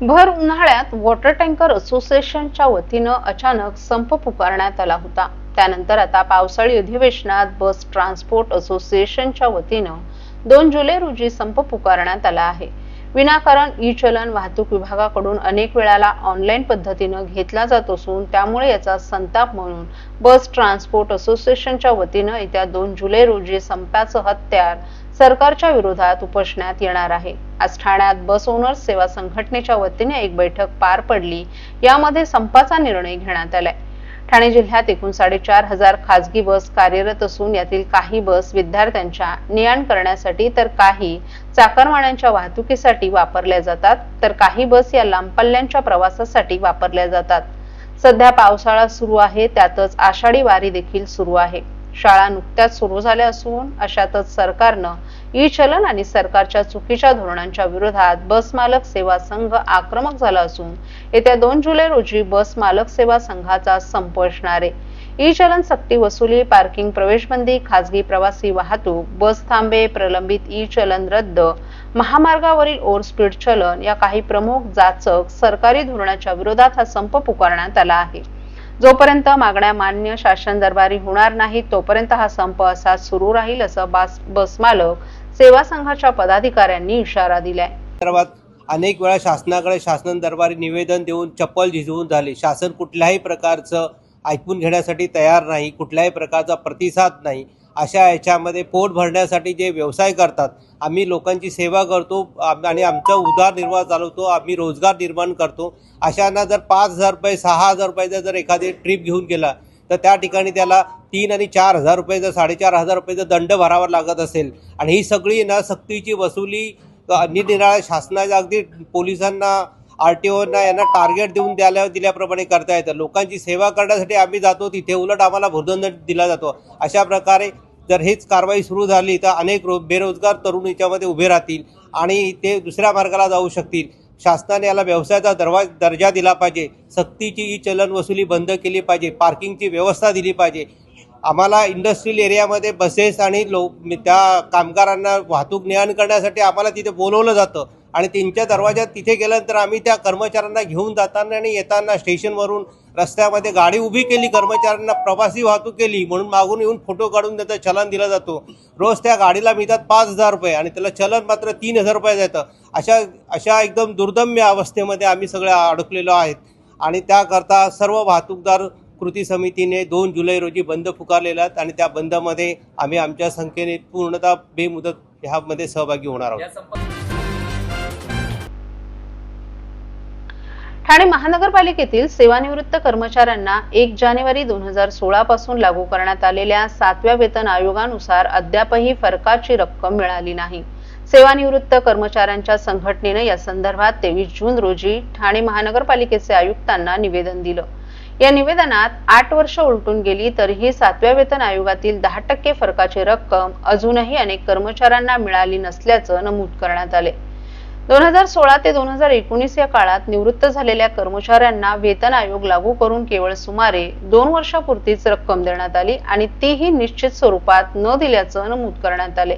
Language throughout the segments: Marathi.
भर उन्हाळ्यात वॉटर टँकर असोसिएशनच्या वतीनं अचानक संप पुकारण्यात आला होता. त्यानंतर आता पावसाळी अधिवेशनात बस ट्रान्सपोर्ट असोसिएशनच्या वतीनं दोन जुलै रोजी संप पुकारण्यात आला आहे. विनाकारण ई चलन वाहतूक विभागाकडून अनेक वेळाला ऑनलाईन पद्धतीनं घेतला जात असून त्यामुळे याचा संताप म्हणून बस ट्रान्सपोर्ट असोसिएशनच्या वतीनं येत्या दोन जुलै रोजी संपाचं हत्यार सरकारच्या विरोधात उपसण्यात येणार आहे. आज ठाण्यात बस ओनर्स सेवा संघटनेच्या वतीने एक बैठक पार पडली. यामध्ये संपाचा निर्णय घेण्यात आलाय. ठाणे जिल्ह्यात एकूण साडेचार हजार खासगी बस कार्यरत असून यातील काही बस विद्यार्थ्यांच्या ने करण्यासाठी तर काही चाकरमान्यांच्या वाहतुकीसाठी वापरल्या जातात तर काही बस या लांब पल्ल्यांच्या प्रवासासाठी वापरल्या जातात. सध्या पावसाळा सुरू आहे त्यातच आषाढी वारी देखील सुरू आहे. शाळा नुकत्याच सुरू झाल्या असून अशातच सरकारनं ई चलन आणि सरकारच्या चुकीच्या धोरणांच्या विरोधात बस मालक सेवा संघ आक्रमक झाला असून येत्या दोन जुलै रोजी बस मालक सेवा संघाचा संप असणार आहे. ई चलन सक्ती वसुली पार्किंग प्रवेशबंदी खासगी प्रवासी वाहतूक बस थांबे प्रलंबित ई चलन रद्द महामार्गावरील ओव्हरस्पीड चलन या काही प्रमुख जाचक सरकारी धोरणाच्या विरोधात हा संप पुकारण्यात आला आहे. जोपर्यंत मागण्या मान्य शासन दरबारी होणार नाही तोपर्यंत हा संप असा सुरू राहील असं बास बस मालक सेवा संघाच्या पदाधिकाऱ्यांनी इशारा दिलाय. अनेक वेळा शासनाकडे शासन दरबारी निवेदन देऊन चप्पल झिजवून झाले. शासन कुठल्याही प्रकारचं ऐकून घेण्यासाठी तयार नाही कुठल्याही प्रकारचा प्रतिसाद नाही. अशा याच्यामध्ये पोट भरण्यासाठी जे व्यवसाय करतात आम्ही लोकांची सेवा करतो आम- आणि आमचा उदारनिर्वाह चालवतो आम्ही रोजगार निर्माण करतो. अशांना जर पाच हजार रुपये सहा हजार रुपयाचा जर एखादी ट्रिप घेऊन गेला तर त्या ठिकाणी त्याला तीन आणि चार हजार रुपयाचा साडेचार हजार रुपयाचा दंड भरावा लागत असेल आणि ही सगळी ना सक्तीची वसुली निरनिराळ्या शासनाच्या अगदी पोलिसांना आर टी ओना यांना टार्गेट देऊन द्यायला दिल्याप्रमाणे करता येतं. लोकांची सेवा करण्यासाठी आम्ही जातो तिथे उलट आम्हाला भुर्दंड दिला जातो. अशा प्रकारे जर हेच कारवाई सुरू झाली तर अनेक रो बेरोजगार तरुण याच्यामध्ये उभे राहतील आणि ते दुसऱ्या मार्गाला जाऊ शकतील. शासनाने याला व्यवसायाचा दरवा दर्जा दिला पाहिजे. सक्तीची ई चलन वसुली बंद केली पाहिजे. पार्किंगची व्यवस्था दिली पाहिजे. आम्हाला इंडस्ट्रियल एरियामध्ये बसेस आणि लो त्या कामगारांना वाहतूक ने करण्यासाठी आम्हाला तिथे बोलवलं जातं. आणि त्यांच्या दरवाज्यात तिथे गेल्यानंतर आम्ही त्या कर्मचाऱ्यांना घेऊन जाताना आणि येताना स्टेशनवरून रस्त्यामध्ये गाडी उभी केली कर्मचाऱ्यांना प्रवासी वाहतूक केली म्हणून मागून येऊन फोटो काढून त्याचं चलन दिला जातो. रोज त्या गाडीला मिळतात पाच हजार रुपये आणि त्याला चलन मात्र तीन हजार रुपये जातं अशा अशा एकदम दुर्दम्य अवस्थेमध्ये आम्ही सगळे अडकलेलो आहेत. आणि त्याकरता सर्व वाहतूकदार कृती समितीने दोन जुलै रोजी बंद पुकारलेला आहेत आणि त्या बंदमध्ये आम्ही आमच्या संख्येने पूर्णतः बेमुदत ह्यामध्ये सहभागी होणार आहोत. ठाणे महानगरपालिकेतील सेवानिवृत्त कर्मचाऱ्यांना एक जानेवारी दोन हजार सोळा पासून लागू करण्यात आलेल्या सातव्या वेतन आयोगानुसार अद्यापही फरकाची रक्कम मिळाली नाही. सेवानिवृत्त कर्मचाऱ्यांच्या संघटनेनं या संदर्भात तेवीस जून रोजी ठाणे महानगरपालिकेचे आयुक्तांना निवेदन दिलं. या निवेदनात आठ वर्ष उलटून गेली तरीही सातव्या वेतन आयोगातील दहा टक्के फरकाची रक्कम अजूनही अनेक कर्मचाऱ्यांना मिळाली नसल्याचं नमूद करण्यात आले. दोन हजार सोळा ते दोन हजार एकोणीस या काळात निवृत्त झालेल्या कर्मचाऱ्यांना वेतन आयोग लागू करून केवळ सुमारे दोन वर्षापुरतीच रक्कम देण्यात आली आणि तीही निश्चित स्वरूपात न दिल्याचं नमूद करण्यात आले.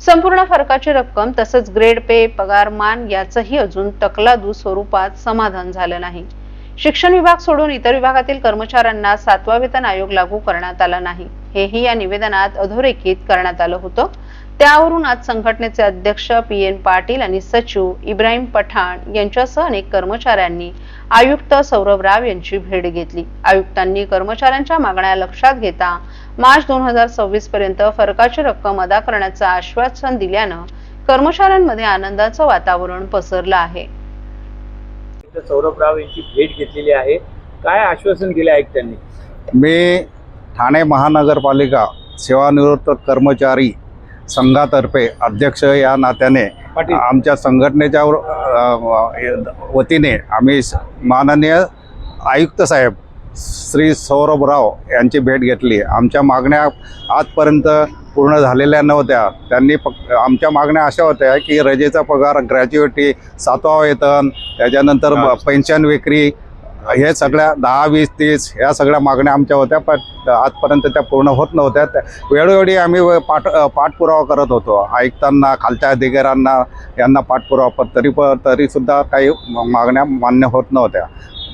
संपूर्ण फरकाची रक्कम तसंच ग्रेड पे पगार मान याचंही अजून तकलादू स्वरूपात समाधान झालं नाही. शिक्षण विभाग सोडून इतर विभागातील कर्मचाऱ्यांना सातवा वेतन आयोग लागू करण्यात आला नाही. हेही या निवेदनात अधोरेखित करण्यात आलं होतं. त्यावरून आज संघटनेचे अध्यक्ष पी एन पाटील आणि सचिव इब्राहिम पठाण यांच्यासह अनेक कर्मचाऱ्यांनी आयुक्त सौरभ राव यांची भेट घेतली. आयुक्तांनी कर्मचाऱ्यांच्या मागण्या लक्षात घेता मार्च दोन हजार सव्वीस पर्यंत फरकाची रक्कम अदा करण्याचं आश्वासन दिल्यानं कर्मचाऱ्यांमध्ये आनंदाचं वातावरण पसरलं आहे. सौरभ राव यांची भेट घेतलेली आहे. काय आश्वासन दिले आयुक्तांनी? मी ठाणे महानगरपालिका सेवानिवृत्त कर्मचारी संघातर्फे अध्यक्ष या नात्याने. आमच्या संघटनेच्या वतीने आम्ही माननीय आयुक्त साहेब श्री सौरभ राव यांची भेट घेतली. आमच्या मागण्या आजपर्यंत पूर्ण झालेल्या नव्हत्या. त्यांनी फक्त आमच्या मागण्या अशा होत्या की रजेचा पगार ग्रॅज्युएटी सातवा वेतन त्याच्यानंतर पेन्शन विक्री हे सगळ्या दहा वीस तीस ह्या सगळ्या मागण्या आमच्या होत्या पण आजपर्यंत त्या पूर्ण होत नव्हत्या. त्या- वेळोवेळी आम्ही पाठ पाठपुरावा करत होतो. आयुक्तांना खालच्या अधिकाऱ्यांना यांना पाठपुरावा पण तरी पण तरीसुद्धा काही मागण्या मान्य होत नव्हत्या.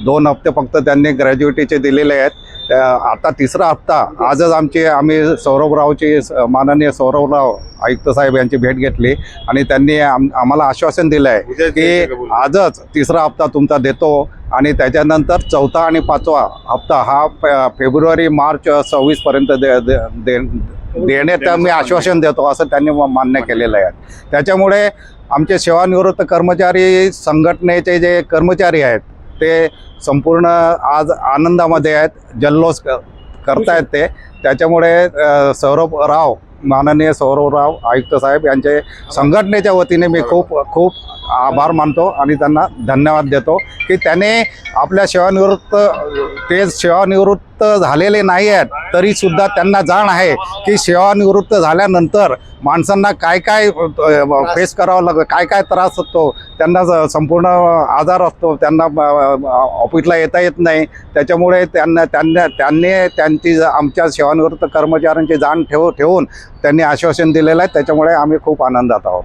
दोन हप्ते फक्त त्यांनी ग्रॅज्युएटीचे दिलेले आहेत. त्या आता तिसरा हप्ता आजच आमची आम्ही सौरभरावची माननीय सौरभराव आयुक्त साहेब यांची भेट घेतली आणि त्यांनी आम आम्हाला आश्वासन दिलं आहे की आजच तिसरा हप्ता तुमचा देतो आणि त्याच्यानंतर चौथा आणि पाचवा हप्ता हा फेब्रुवारी मार्च सव्वीसपर्यंत दे दे दे- देण्याचं मी आश्वासन देतो असं त्यांनी मान्य केलेलं आहे. त्याच्यामुळे आमचे सेवानिवृत्त कर्मचारी संघटनेचे जे कर्मचारी आहेत ते संपूर्ण आज आनंदामध्ये आहेत जल्लोष क- करतायत ते. त्याच्यामुळे सौरभ राव माननीय सौरभराव आयुक्त साहेब यांचे संघटनेच्या वतीने मी खूप खूप आभार मानतो आणि त्यांना धन्यवाद देतो की त्याने आपल्या सेवानिवृत्त ते सेवानिवृत्त झालेले नाही आहेत तरीसुद्धा त्यांना जाण आहे की सेवानिवृत्त झाल्यानंतर माणसांना काय काय फेस करावं लागतं काय काय त्रास असतो त्यांना संपूर्ण आजार असतो त्यांना ऑफिसला येता येत नाही. त्याच्यामुळे त्यांना त्यांना त्यांनी त्यांची ज- आमच्या सेवानिवृत्त कर्मचाऱ्यांची जाण ठेव ठेवून त्यांनी आश्वासन दिलेलं आहे. त्याच्यामुळे आम्ही खूप आनंदात आहोत.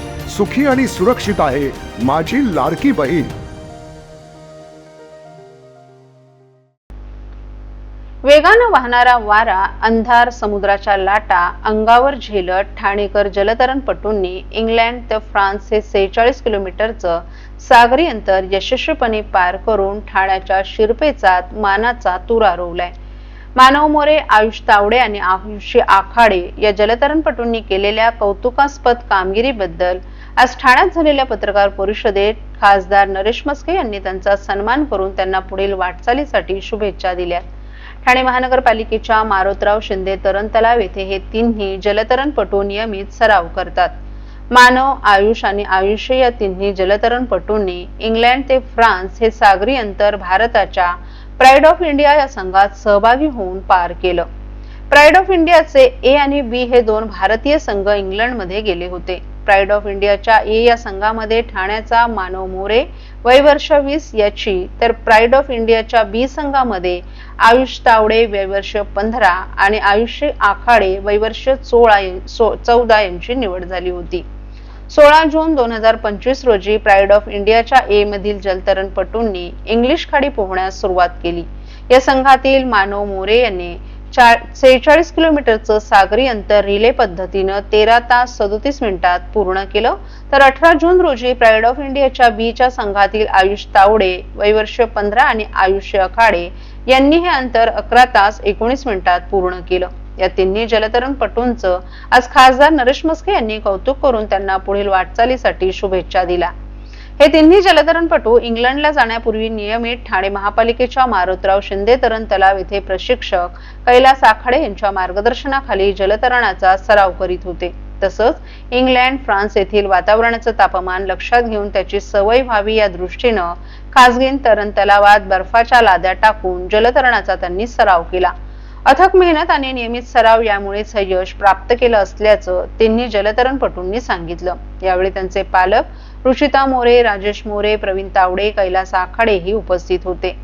सुखी आणि सुरक्षित आहे माझी लाडकी बहीण. वेगानं वाहणारा वारा अंधार समुद्राच्या लाटा अंगावर झेलत ठाणेकर जलतरणपटूंनी इंग्लंड ते फ्रान्स हे सेहेचाळीस किलोमीटरचं सागरी अंतर यशस्वीपणे पार करून ठाण्याच्या शिरपेचात मानाचा तूर आरवलाय. मानव मोरे आयुष तावडे आणि आयुष्य आखाडे या जलतरणपटूंनी केलेल्या कौतुकास्पद कामगिरीबद्दल आज ठाण्यात झालेल्या पत्रकार परिषदेत खासदार नरेश मस्के यांनी त्यांचा सन्मान करून त्यांना पुढील वाटचालीसाठी शुभेच्छा दिल्या. ठाणे महानगरपालिकेच्या मारोतराव शिंदे तरण तलाव येथे हे तिन्ही जलतरणपटू नियमित सराव करतात. मानव आयुष आणि आयुष्य या तिन्ही जलतरणपटूंनी इंग्लंड ते फ्रान्स हे सागरी अंतर भारताच्या प्राईड ऑफ इंडिया या संघात सहभागी होऊन पार केलं. प्राईड ऑफ इंडियाचे ए आणि बी हे दोन भारतीय संघ इंग्लंडमध्ये गेले होते. प्राईड ऑफ इंडियाच्या ए या संघामध्ये ठाण्याचा मानव मोरे वय वर्ष वीस याची तर प्राईड ऑफ इंडियाच्या बी संघामध्ये आयुष तावडे वय वर्ष पंधरा आणि आयुष्य आखाडे वय वर्ष सोळा चौदा यांची निवड झाली होती. सोळा जून दोन हजार पंचवीस रोजी प्राईड ऑफ इंडियाच्या ए मधील जलतरणपटूंनी इंग्लिश खाडी पोहण्यास सुरुवात केली. या संघातील मानव मोरे यांनी सेहेचाळीस किलोमीटरचं सागरी अंतर रिले पद्धतीनं तेरा तास सदोतीस मिनिटात पूर्ण केलं. तर अठरा जून रोजी प्राईड ऑफ इंडियाच्या बीच्या संघातील आयुष तावडे वैवर्ष पंधरा आणि आयुष्य अखाडे यांनी हे अंतर अकरा तास एकोणीस मिनिटात पूर्ण केलं. या तिन्ही जलतरणपटूंचं आज खासदार नरेश मस्के यांनी कौतुक करून त्यांना पुढील वाटचालीसाठी शुभेच्छा दिल्या. हे तिन्ही जलतरणपटू इंग्लंडला जाण्यापूर्वी नियमित ठाणे महापालिकेच्या मारुतराव शिंदे तरण तलाव येथे प्रशिक्षक कैलास आखाडे यांच्या मार्गदर्शनाखाली जलतरणाचा सराव करीत होते. तसंच इंग्लंड फ्रान्स येथील वातावरणाचं तापमान लक्षात घेऊन त्याची सवय व्हावी या दृष्टीनं खासगी तरण तलावात बर्फाच्या लाद्या टाकून जलतरणाचा त्यांनी सराव केला. अथक मेहनत आणि नियमित सराव यामुळेच हे यश प्राप्त केलं असल्याचं तिन्ही जलतरणपटूंनी सांगितलं. यावेळी त्यांचे पालक ऋषिता मोरे राजेश मोरे प्रवीण तावडे कैलास आखाडे ही उपस्थित होते.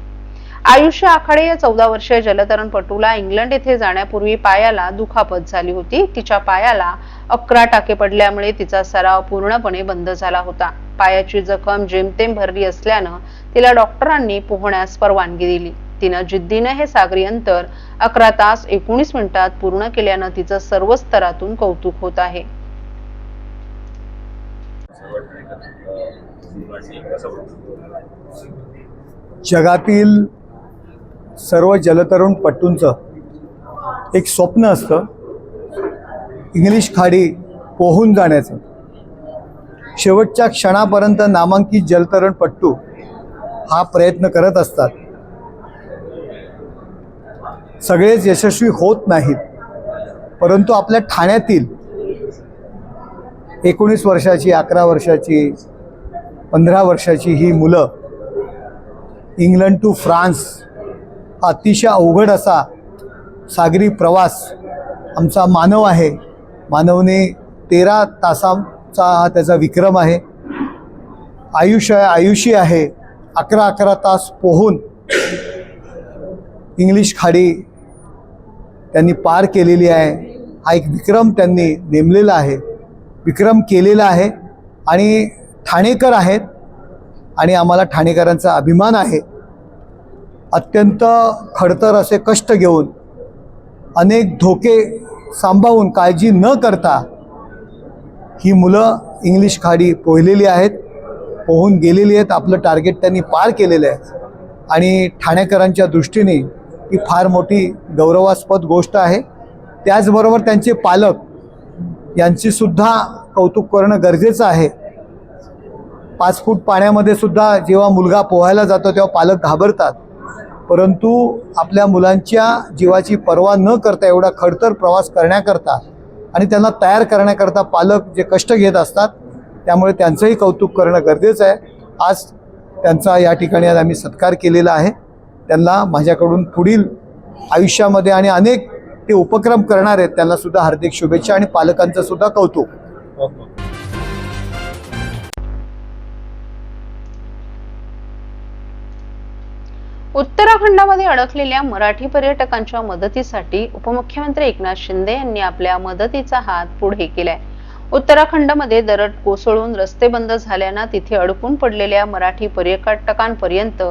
आयुष्य आखाडे या चौदा वर्षीय जलतरणपटूला इंग्लंड येथे जाण्यापूर्वी पायाला दुखापत झाली होती. तिच्या पायाला अकरा टाके पडल्यामुळे तिचा सराव पूर्णपणे बंद झाला होता. पायाची जखम जेमतेम भरली असल्यानं तिला डॉक्टरांनी पोहण्यास परवानगी दिली. तिनं जिद्दीनं हे सागरी अंतर अकरा तास एकोणीस मिनिटात पूर्ण केल्यानं तिचं सर्व स्तरातून कौतुक होत आहे. जगातील सर्व जलतरुण पट्टूंचं एक स्वप्न असतं इंग्लिश खाडी पोहून जाण्याचं. शेवटच्या क्षणापर्यंत नामांकित जलतरण पट्टू हा प्रयत्न करत असतात. सगळेच यशस्वी होत नाहीत परंतु आपल्या ठाण्यातील एकोणीस वर्षाची अकरा वर्षाची पंधरा वर्षाची ही मुलं इंग्लंड टू फ्रान्स अतिशय अवघड असा सागरी प्रवास आमचा मानव आहे. मानवने तेरा तासांचा हा त्याचा विक्रम आहे. आयुष्य आयुषी आहे. अकरा अकरा तास पोहून इंग्लिश खाडी त्यांनी पार केलेली आहे. हा एक विक्रम त्यांनी नेमलेला आहे. विक्रम केलेला आहे आणि ठाणेकर आहेत आणि आम्हाला ठाणेकरांचा अभिमान आहे. अत्यंत खडतर असे कष्ट घेऊन अनेक धोके सांभाळून काळजी न करता ही मुलं इंग्लिश खाडी पोहलेली आहेत पोहून गेलेली आहेत. आपलं टार्गेट त्यांनी पार केलेलं आहे. आणि ठाणेकरांच्या दृष्टीने ही फार मोठी गौरवास्पद गोष्ट आहे. त्याचबरोबर त्यांचे पालक यांची सुद्धा कौतुक करणं गरजेचं आहे. पाच फूट पाण्यामध्ये सुद्धा जेव्हा मुलगा पोहायला जातो तेव्हा पालक घाबरतात. परंतु आपल्या मुलांच्या जीवाची पर्वा न करता एवढा खडतर प्रवास करण्याकरता आणि त्यांना तयार करण्याकरता पालक जे कष्ट घेत असतात त्यामुळे त्यांचंही कौतुक करणं गरजेचं आहे. आज त्यांचा या ठिकाणी आज आम्ही सत्कार केलेला आहे. त्यांना माझ्याकडून पुढील आयुष्यामध्ये आणि अनेक ते उपक्रम करणार आहेत त्यांना सुद्धा हार्दिक शुभेच्छा आणि पालकांचं सुद्धा कौतुक. उत्तराखंडामध्ये अडकलेल्या मराठी पर्यटकांच्या मदतीसाठी उपमुख्यमंत्री एकनाथ शिंदे यांनी आपल्या मदतीचा हात पुढे केलाय. उत्तराखंडमध्ये दरड कोसळून रस्ते बंद झाल्यानं तिथे अडकून पडलेल्या मराठी पर्यटकांपर्यंत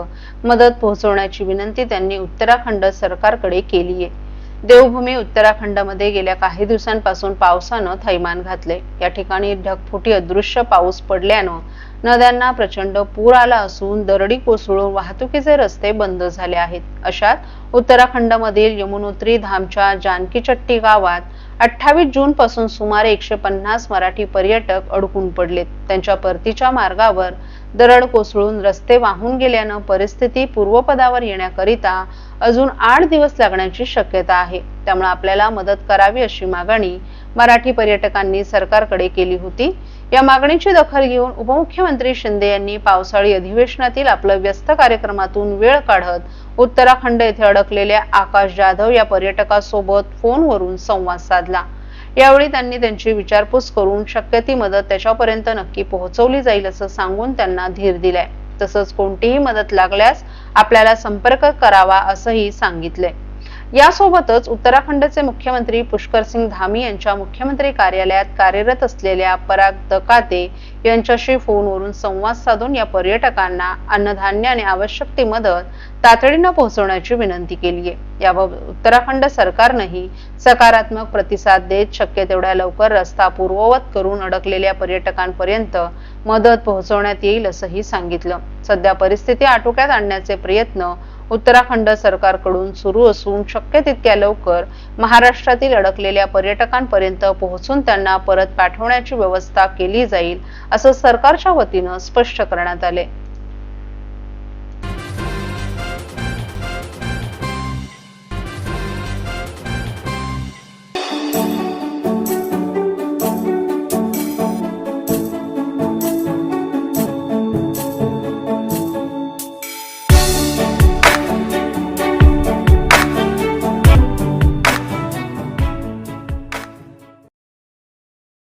मदत पोहोचवण्याची विनंती त्यांनी उत्तराखंड सरकारकडे केली आहे देवभूमी उत्तराखंडमध्ये गेल्या काही दिवसांपासून पावसानं थैमान घातले. या ठिकाणी ढगफुटी अदृश्य पाऊस पडल्यानं नद्यांना प्रचंड पूर आला असून दरडी कोसळून वाहतुकीचे रस्ते बंद झाले आहेत. अशात उत्तराखंडमधील यमुनोत्री धामच्या जानकीचट्टी गावात अठ्ठावीस जून पासून सुमारे एकशे पन्नास मराठी पर्यटक अडकून पडलेत. त्यांच्या परतीच्या मार्गावर दरड कोसळून रस्ते वाहून गेल्यानं परिस्थिती पूर्वपदावर येण्याकरिता अजून आठ दिवस लागण्याची शक्यता आहे. त्यामुळे आपल्याला मदत करावी अशी मागणी मराठी पर्यटकांनी सरकारकडे केली होती. या मागणीची दखल घेऊन उपमुख्यमंत्री शिंदे यांनी पावसाळी अधिवेशनातील आपलं व्यस्त कार्यक्रमातून वेळ काढत उत्तराखंड येथे अडकलेल्या आकाश जाधव या पर्यटकासोबत फोनवरून संवाद साधला. यावेळी त्यांनी त्यांची विचारपूस करून शक्य ती मदत त्याच्यापर्यंत नक्की पोहोचवली जाईल असं सांगून त्यांना धीर दिलाय. तसंच कोणतीही मदत लागल्यास आपल्याला संपर्क करावा असंही सांगितलंय. यासोबतच उत्तराखंडचे मुख्यमंत्री पुष्कर सिंग धामी यांच्या मुख्यमंत्री कार्यालयात कार्यरत असलेल्या पराग दकाते यांच्याशी फोनवरून संवाद साधून या पर्यटकांना अन्नधान्य आणि आवश्यक ती मदत तातडीनं पोहोचवण्याची विनंती केली आहे. याबाबत उत्तराखंड सरकारनंही सकारात्मक प्रतिसाद देत शक्य तेवढ्या लवकर रस्ता पूर्ववत करून अडकलेल्या पर्यटकांपर्यंत मदत पोहोचवण्यात येईल असंही सांगितलं. सध्या परिस्थिती आटोक्यात आणण्याचे प्रयत्न उत्तराखंड सरकारकडून सुरू असून शक्य तितक्या लवकर महाराष्ट्रातील अडकलेल्या पर्यटकांपर्यंत पोहोचून त्यांना परत पाठवण्याची व्यवस्था केली जाईल असं सरकारच्या वतीनं स्पष्ट करण्यात आले